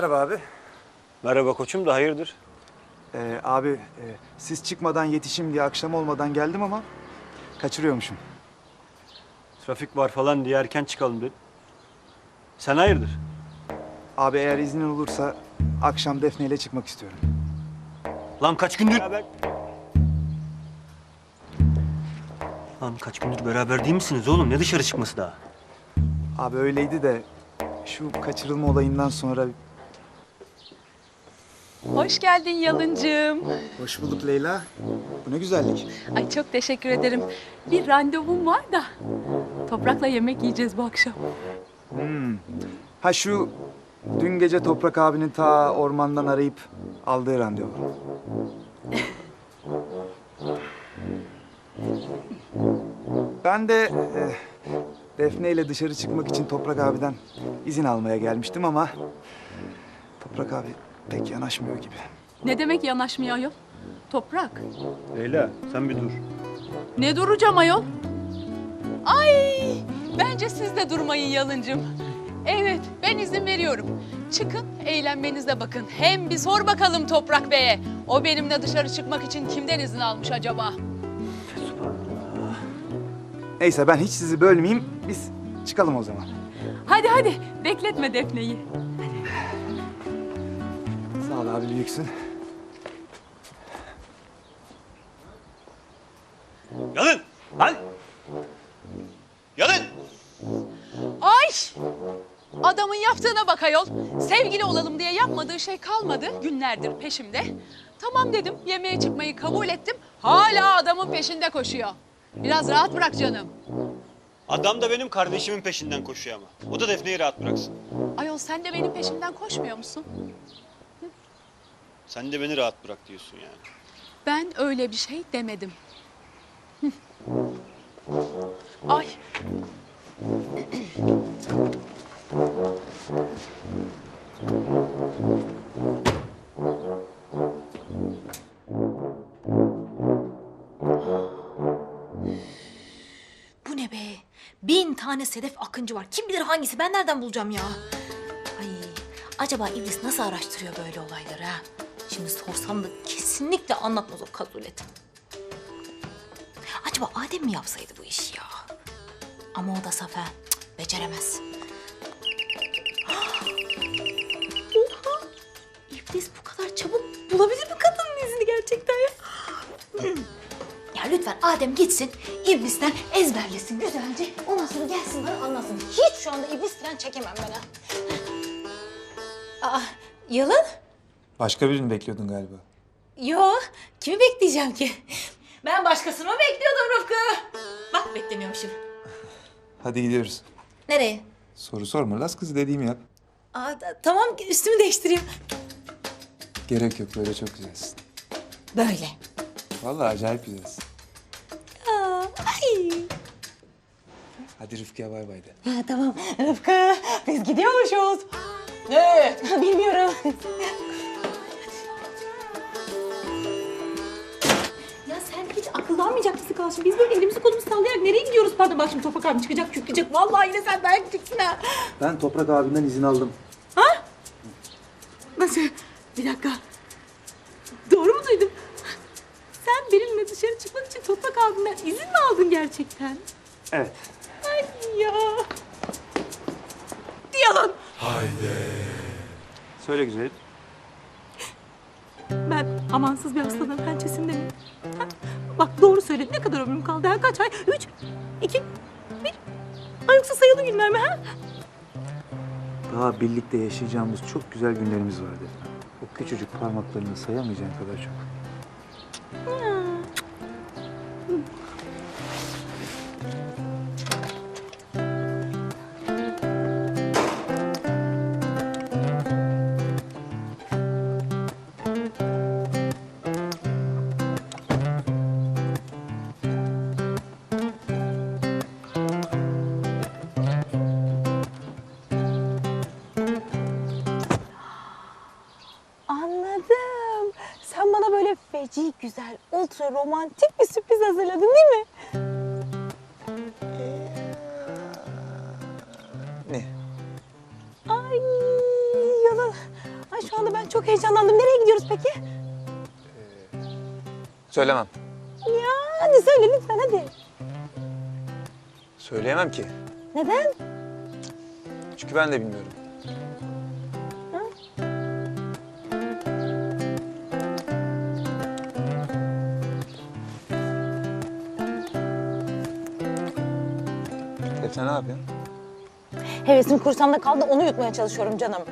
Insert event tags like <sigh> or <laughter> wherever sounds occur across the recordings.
Merhaba abi. Merhaba koçum da hayırdır? Ee, abi e, siz çıkmadan yetişim diye akşam olmadan geldim ama kaçırıyormuşum. Trafik var falan diye erken çıkalım dedim. Sen hayırdır? Abi eğer iznin olursa akşam Defne ile çıkmak istiyorum. Lan kaç gündür beraber... Lan kaç gündür beraber değil misiniz oğlum? Ne dışarı çıkması daha? Abi öyleydi de şu kaçırılma olayından sonra... Hoş geldin Yalıncığım. Hoş bulduk Leyla. Bu ne güzellik. Ay çok teşekkür ederim. Bir randevum var da. Toprak'la yemek yiyeceğiz bu akşam. Ha şu dün gece Toprak abinin ta ormandan arayıp aldığı randevu. Ben de e, Defne ile dışarı çıkmak için Toprak abiden izin almaya gelmiştim ama Toprak abi pek yanaşmıyor gibi. Ne demek yanaşmıyor ayol? Toprak. Leyla sen bir dur. Ne duracağım ayol? Ay bence siz de durmayın Yalıncığım. Evet ben izin veriyorum. Çıkın eğlenmenize bakın. Hem bir sor bakalım Toprak Bey'e. O benimle dışarı çıkmak için kimden izin almış acaba? Neyse ben hiç sizi bölmeyeyim. Biz çıkalım o zaman. Hadi hadi bekletme Defne'yi. Abi büyüksün. Yalın! Lan! Yalın! Ay! Adamın yaptığına bak ayol. Sevgili olalım diye yapmadığı şey kalmadı. Günlerdir peşimde. Tamam dedim, yemeğe çıkmayı kabul ettim. Hala adamın peşinde koşuyor. Biraz rahat bırak canım. Adam da benim kardeşimin peşinden koşuyor ama. O da Defne'yi rahat bıraksın. Ayol sen de benim peşimden koşmuyor musun? Sen de beni rahat bırak diyorsun yani. Ben öyle bir şey demedim. <laughs> Ay. <sighs> Bu ne be? Bin tane Sedef Akıncı var. Kim bilir hangisi? Ben nereden bulacağım ya? Ay, acaba iblis nasıl araştırıyor böyle olayları ha? Şimdi sorsam da kesinlikle anlatmaz o kazulet. Acaba Adem mi yapsaydı bu işi ya? Ama o da Safa. Beceremez. Oha! İblis bu kadar çabuk bulabilir mi kadının izini gerçekten ya? Ya lütfen Adem gitsin, iblisten ezberlesin güzelce. Ondan sonra gelsin bana anlasın. Hiç şu anda iblis falan çekemem ben ha. Aa, Yalın? Başka birini bekliyordun galiba. Yo, kimi bekleyeceğim ki? Ben başkasını mı bekliyordum Rıfkı? Bak beklemiyormuşum. Hadi gidiyoruz. Nereye? Soru sorma Las kızı dediğimi yap. Aa, ta- tamam üstümü değiştireyim. Gerek yok böyle çok güzelsin. Böyle. Vallahi acayip güzelsin. Aa, ay. Hadi Rıfkı'ya bay bay de. Ha, tamam Rıfkı biz gidiyormuşuz. Ne? <laughs> Bilmiyorum. Sen hiç akıllanmayacak mısın Kalsın? Biz böyle elimizi kolumuzu sallayarak nereye gidiyoruz? Pardon bak şimdi Toprak abi çıkacak çıkacak. Vallahi yine sen dayak yiyeceksin ha. Ben Toprak abimden izin aldım. Nasıl? Bir dakika. Doğru mu duydum? Sen benimle dışarı çıkmak için Toprak abimden izin mi aldın gerçekten? Evet. Ay ya. Yalan. Söyle güzelim. Ben amansız bir hastalığın pençesinde miyim? Ha? Bak doğru söyle. Ne kadar ömrüm kaldı? Ha? Kaç ay? Üç, iki, bir. Ay yoksa sayılı günler mi? Ha? Daha birlikte yaşayacağımız çok güzel günlerimiz var Defne. O küçücük parmaklarını sayamayacağın kadar çok. Ultra romantik bir sürpriz hazırladın değil mi? Ne? Ay yalan. çok heyecanlandım. Nereye gidiyoruz peki? Söylemem. Ya hadi söyle lütfen hadi. Söyleyemem ki. Neden? Çünkü ben de bilmiyorum. Ne yapıyorsun? Hevesim kursamda kaldı onu yutmaya çalışıyorum canım.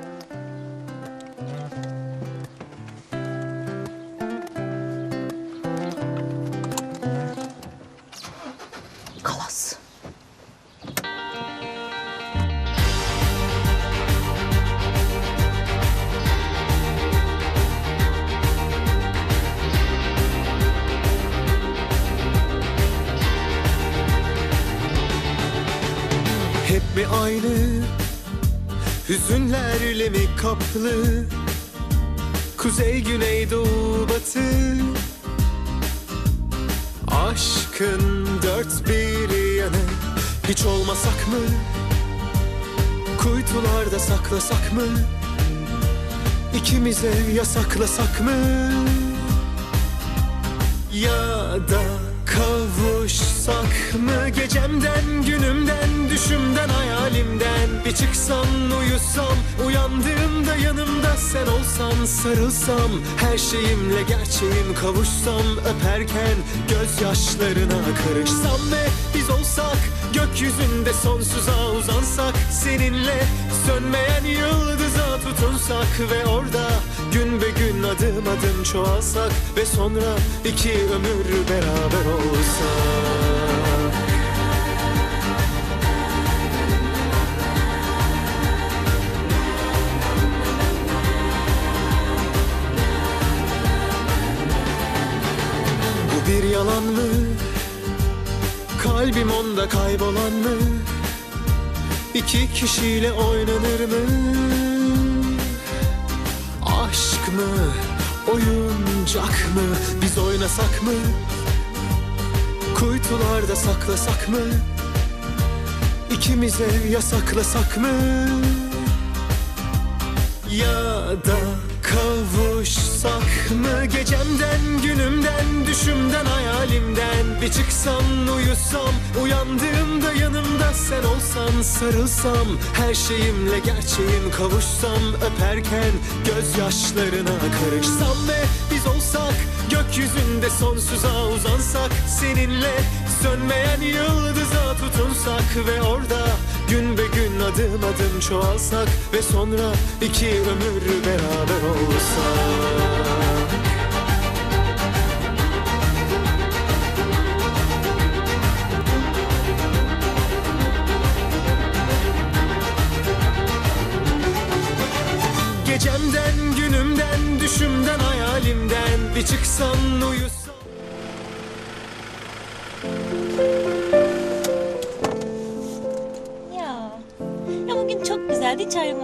Aynı Hüzünlerle mi kaplı? Kuzey, güney, doğu, batı. Aşkın dört bir yanı Hiç olmasak mı? Kuytularda saklasak mı? İkimize yasaklasak mı? Ya da kavuşsak mı Gecemden, günümden, düşümden, hayalimden? Bir çıksam, uyusam, uyandığımda yanımda sen olsan Sarılsam, her şeyimle gerçeğim kavuşsam Öperken gözyaşlarına karışsam ve biz olsak Gökyüzünde sonsuza uzansak Seninle sönmeyen yıldıza tutunsak Ve orada gün be gün adım adım çoğalsak Ve sonra iki ömür beraber olsak Bu bir yalan mı? Kalbim onda kaybolan mı? İki kişiyle oynanır mı? Aşk mı? Oyuncak mı? Biz oynasak mı? Kuytularda saklasak mı? İkimize yasaklasak mı? Ya da kavuşsak mı Gecemden, günümden, düşümden, hayalimden? Bir çıksam, uyusam, uyandığımda yanımda sen olsan Sarılsam, her şeyimle gerçeğim kavuşsam Öperken gözyaşlarına karışsam ve biz olsak Gökyüzünde sonsuza uzansak Seninle sönmeyen yıldıza tutunsak Ve orada gün be gün adım adım çoğalsak Ve sonra iki ömür beraber olsak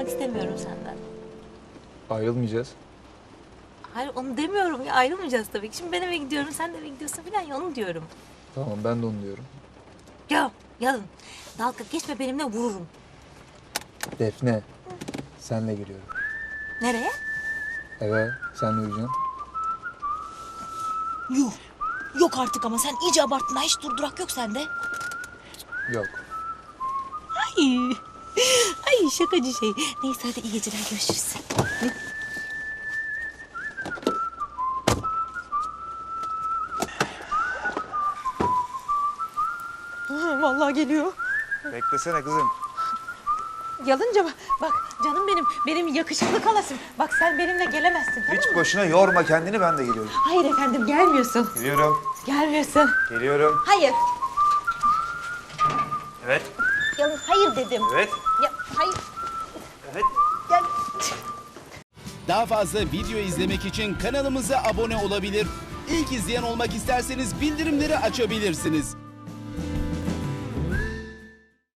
ayrılmak istemiyorum senden. Ayrılmayacağız. Hayır onu demiyorum ya. Ayrılmayacağız tabii ki. Şimdi ben eve gidiyorum. Sen de eve gidiyorsun falan ya onu diyorum. Tamam ben de onu diyorum. Ya yalın. Dalga geçme benimle vururum. Defne, senle giriyorum. Nereye? Eve, senle uyuyacaksın. Yuh. Yok artık ama sen iyice abarttın. ha. Hiç durdurak yok sende. Yok. Ay. Şakacı şey. Neyse hadi iyi geceler görüşürüz. Vallahi geliyor. Beklesene kızım. Yalınca bak, bak canım benim, benim yakışıklı kalasım. Bak sen benimle gelemezsin tamam Hiç mı? boşuna yorma kendini ben de geliyorum. Hayır efendim gelmiyorsun. Geliyorum. Gelmiyorsun. Geliyorum. Hayır. Evet. Yalın hayır dedim. Evet. Ya, hayır. Evet. Gel. Daha fazla video izlemek için kanalımıza abone olabilir. İlk izleyen olmak isterseniz bildirimleri açabilirsiniz.